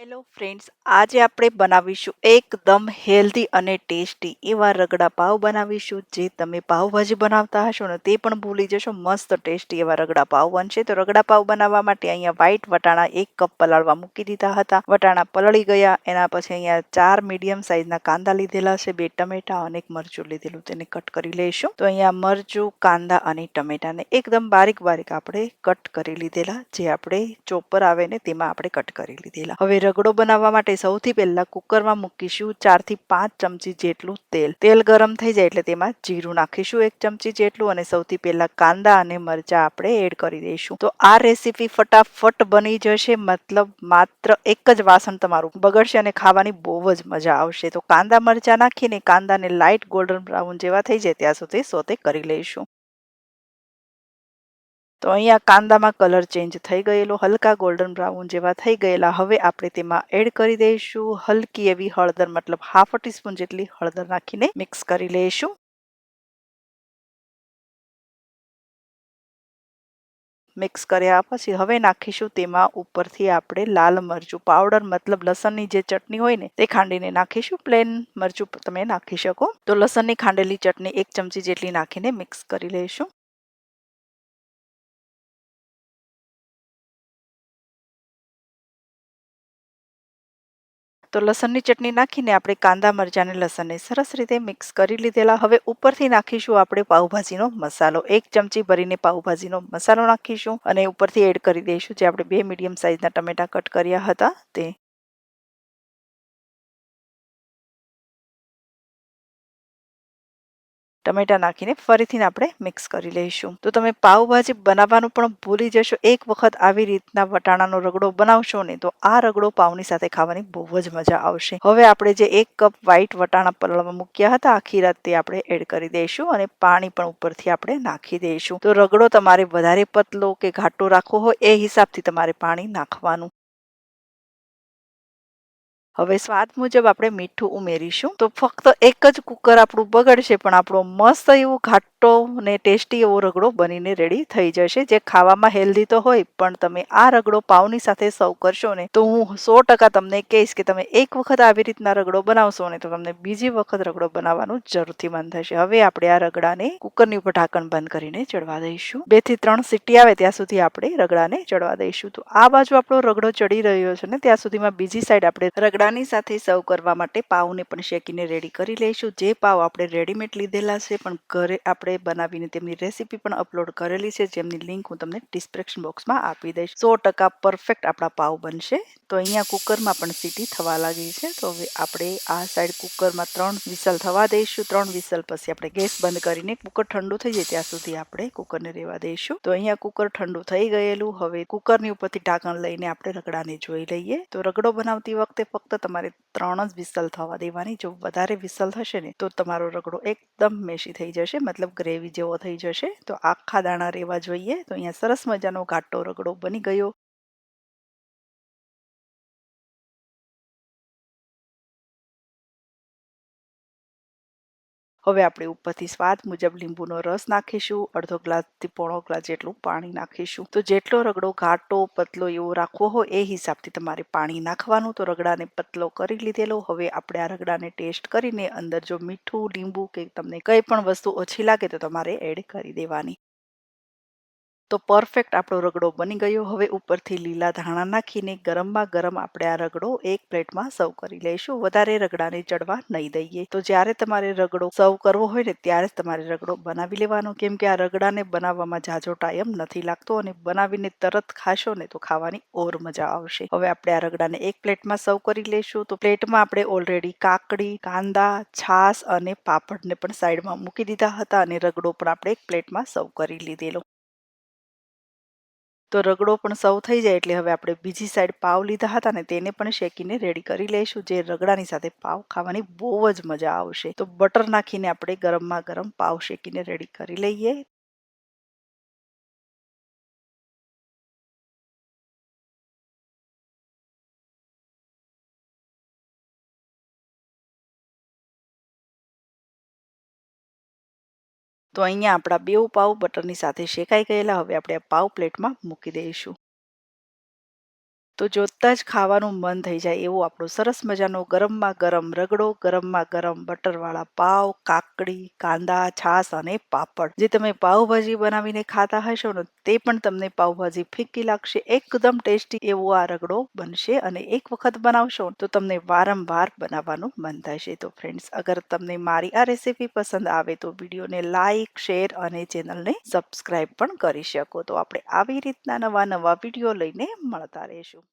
Hello friends આજે આપણે બનાવીશું એકદમ હેલ્ધી અને ટેસ્ટી એવા રગડા પાવ બનાવીશું. જે તમે પાવભાજી બનાવતા હશો ને તે પણ ભૂલી જશો. મસ્ત ટેસ્ટી એવા રગડા પાવ બનશે. તો રગડા પાવ બનાવવા માટે અહીંયા વ્હાઈટ વટાણા એક કપ પલાળવા મૂકી દીધા હતા. વટાણા પલળી ગયા. એના પછી અહીંયા ચાર મીડિયમ સાઇઝના કાંદા લીધેલા છે. બે ટમેટા અને એક મરચું લીધેલું. તેને કટ કરી લઈશું. તો અહીંયા મરચું, કાંદા અને ટમેટાને એકદમ બારીક બારીક આપણે કટ કરી લીધેલા. જે આપણે ચોપર આવે ને તેમાં આપણે કટ કરી લીધેલા. હવે રગડો બનાવવા માટે સૌથી પહેલા કુકરમાં મૂકીશું ચારથી પાંચ ચમચી જેટલું તેલ. તેલ ગરમ થઈ જાય એટલે તેમાં જીરું નાખીશું એક ચમચી જેટલું અને સૌથી પહેલા કાંદા અને મરચા આપણે એડ કરી દઈશું. તો આ રેસીપી ફટાફટ બની જશે, મતલબ માત્ર એક જ વાસણ તમારું બગડશે અને ખાવાની બહુ જ મજા આવશે. તો કાંદા મરચા નાખીને કાંદાને લાઇટ ગોલ્ડન બ્રાઉન જેવા થઈ જાય ત્યાં સુધી સોતે કરી લઈશું. તો અહીંયા કાંદામાં કલર ચેન્જ થઈ ગયેલો, હલકા ગોલ્ડન બ્રાઉન જેવા થઈ ગયેલા. હવે આપણે તેમાં એડ કરી દઈશું હલકી એવી હળદર, મતલબ હાફ ટીસ્પૂન જેટલી હળદર નાખીને મિક્સ કરી લઈશું. મિક્સ કર્યા પછી હવે નાખીશું તેમાં ઉપરથી આપણે લાલ મરચું પાવડર, મતલબ લસણની જે ચટણી હોય ને, તે ખાંડીને નાખીશું પ્લેન મરચું, તમે નાખી શકો. તો લસણની ખાંડેલી ચટણી એક ચમચી જેટલી નાખીને મિક્સ કરી લઈશું. તો લસણની ચટણી નાખીને આપણે કાંદા મરચાંને લસણને સરસ રીતે મિક્સ કરી લીધેલા. હવે ઉપરથી નાખીશું આપણે પાઉભાજીનો મસાલો. એક ચમચી ભરીને પાઉભાજીનો મસાલો નાખીશું અને ઉપરથી એડ કરી દઈશું જે આપણે બે મીડિયમ સાઇઝના ટમેટા કટ કર્યા હતા તે. ટમેટા નાખીને ફરીથી આપણે મિક્સ કરી લઈશું. તો તમે પાઉભાજી બનાવવાનું પણ ભૂલી જશો. એક વખત આવી રીતના વટાણાનો રગડો બનાવશો ને તો આ રગડો પાઉની સાથે ખાવાની બહુ જ મજા આવશે. હવે આપણે જે એક કપ વ્હાઈટ વટાણા પલળમાં મૂક્યા હતા, આખી રાત તે આપણે એડ કરી દઈશું અને પાણી પણ ઉપરથી આપણે નાખી દઈશું. તો રગડો તમારે વધારે પતલો કે ઘાટો રાખવો હોય, એ હિસાબથી તમારે પાણી નાખવાનું. હવે સ્વાદ મુજબ આપણે મીઠું ઉમેરીશું. તો ફક્ત એક જ કુકર આપણું બગડશે, પણ આપણો મસ્ત એવું ઘાટો ને ટેસ્ટી એવો રગડો બનીને રેડી થઈ જશે. જે ખાવામાં હેલ્ધી તો હોય, પણ તમે આ રગડો પાવની સાથે સર્વ કરશો ને, તો હું સો ટકા તમને કહીશ કે તમે એક વખત આવી રીતના રગડો બનાવશો ને, તો તમને બીજી વખત રગડો બનાવવાનું જરૂરથી મન થશે. હવે આપણે આ રગડાને કુકરની ઉપર ઢાંકણ બંધ કરીને ચડવા દઈશું. બેથી ત્રણ સીટી આવે ત્યાં સુધી આપણે રગડાને ચડવા દઈશું. તો આ બાજુ આપણો રગડો ચડી રહ્યો છે ને, ત્યાં સુધીમાં બીજી સાઈડ આપણે રગડા ચણાની સાથે સર્વ કરવા માટે પાઉને પણ શેકીને રેડી કરી લઈશું. જે પાવ આપણે રેડીમેડ લીધેલા છે, પણ ઘરે આપણે બનાવીને તેમની રેસીપી પણ અપલોડ કરેલી છે, જેમની લિંક હું તમને ડિસ્ક્રિપ્શન બોક્સમાં આપી દઈશ. સો ટકા પરફેક્ટ આપણા પાવ બનશે. તો અહીંયા કુકરમાં પણ સીટી થવા લાગી છે. તો હવે આપણે આ સાઈડ કુકરમાં ત્રણ વિસલ થવા દઈશું. ત્રણ વિસલ પછી આપણે ગેસ બંધ કરીને કુકર ઠંડુ થઈ જાય ત્યાં સુધી આપણે કુકરને રહેવા દઈશું. તો અહીંયા કુકર ઠંડુ થઈ ગયેલું. હવે કુકરની ઉપરથી ઢાંકણ લઈને આપણે રગડાને જોઈ લઈએ. તો રગડો બનાવતી વખતે ફક્ત તમારે ત્રણ જ વિસલ થવા દેવાની. જો વધારે વિસલ થશે ને, તો તમારો રગડો એકદમ મેશી થઈ જશે, મતલબ ગ્રેવી જેવો થઈ જશે. તો આખા દાણા રહેવા જોઈએ. તો અહીંયા સરસ મજાનો ઘાટો રગડો બની ગયો. હવે આપણે ઉપરથી સ્વાદ મુજબ લીંબુનો રસ નાખીશું, અડધો ગ્લાસથી પોણો ગ્લાસ જેટલું પાણી નાખીશું. તો જેટલો રગડો ઘાટો, પતલો એવો રાખવો હોય એ હિસાબથી તમારે પાણી નાખવાનું. તો રગડાને પતલો કરી લીધેલો. હવે આપણે આ રગડાને ટેસ્ટ કરીને અંદર જો મીઠું, લીંબુ કે તમને કંઈ પણ વસ્તુ ઓછી લાગે તો તમારે એડ કરી દેવાની. તો પરફેક્ટ આપણો રગડો બની ગયો. હવે ઉપરથી લીલા ધાણા નાખીને ગરમમાં ગરમ આપણે આ રગડો એક પ્લેટમાં સર્વ કરી લઈશું. વધારે રગડાને ચડવા નહીં દઈએ. તો જ્યારે તમારે રગડો સર્વ કરવો હોય ને ત્યારે જ તમારે રગડો બનાવી લેવાનો. કેમ કે આ રગડાને બનાવવામાં ઝાઝો ટાઈમ નથી લાગતો અને બનાવીને તરત ખાશો ને તો ખાવાની ઓર મજા આવશે. હવે આપણે આ રગડાને એક પ્લેટમાં સર્વ કરી લઈશું. તો પ્લેટમાં આપણે ઓલરેડી કાકડી, કાંદા છાસ અને પાપડને પણ સાઈડમાં મૂકી દીધા હતા અને રગડો પણ આપણે એક પ્લેટમાં સર્વ કરી લીધેલો. તો રગડો પણ સૌ થઈ જાય એટલે હવે આપણે બીજી સાઈડ પાવ લીધા હતા ને તેને પણ શેકીને રેડી કરી લઈશું. જે રગડાની સાથે પાવ ખાવાની બહુ જ મજા આવશે. તો બટર નાખીને આપણે ગરમમાં ગરમ પાવ શેકીને રેડી કરી લઈએ. તો અહીંયા આપણા બેઉ પાવ બટરની સાથે શેકાઈ ગયેલા. હવે આપણે પાવ પ્લેટમાં મૂકી દઈશું. તો જોતા જ ખાવાનું મન થઈ જાય એવો આપણો સરસ મજાનો ગરમમાં ગરમ રગડો, ગરમમાં ગરમ બટરવાળા પાવ કાકડી, કાંદા, છાશ અને પાપડ. જે તમે પાવભાજી બનાવીને ખાતા હશો ને તે પણ તમને પાઉભાજી ફીકી લાગશે, એકદમ ટેસ્ટી એવો આ રગડો બનશે અને એક વખત બનાવશો તો તમને વારંવાર બનાવવાનું મન થશે. તો ફ્રેન્ડ્સ અગર તમને મારી આ રેસીપી પસંદ આવે તો વિડીયોને લાઈક શેર અને ચેનલને સબસ્ક્રાઈબ પણ કરી શકો. તો આપણે આવી રીતના નવા નવા વીડિયો લઈને મળતા રહીશું.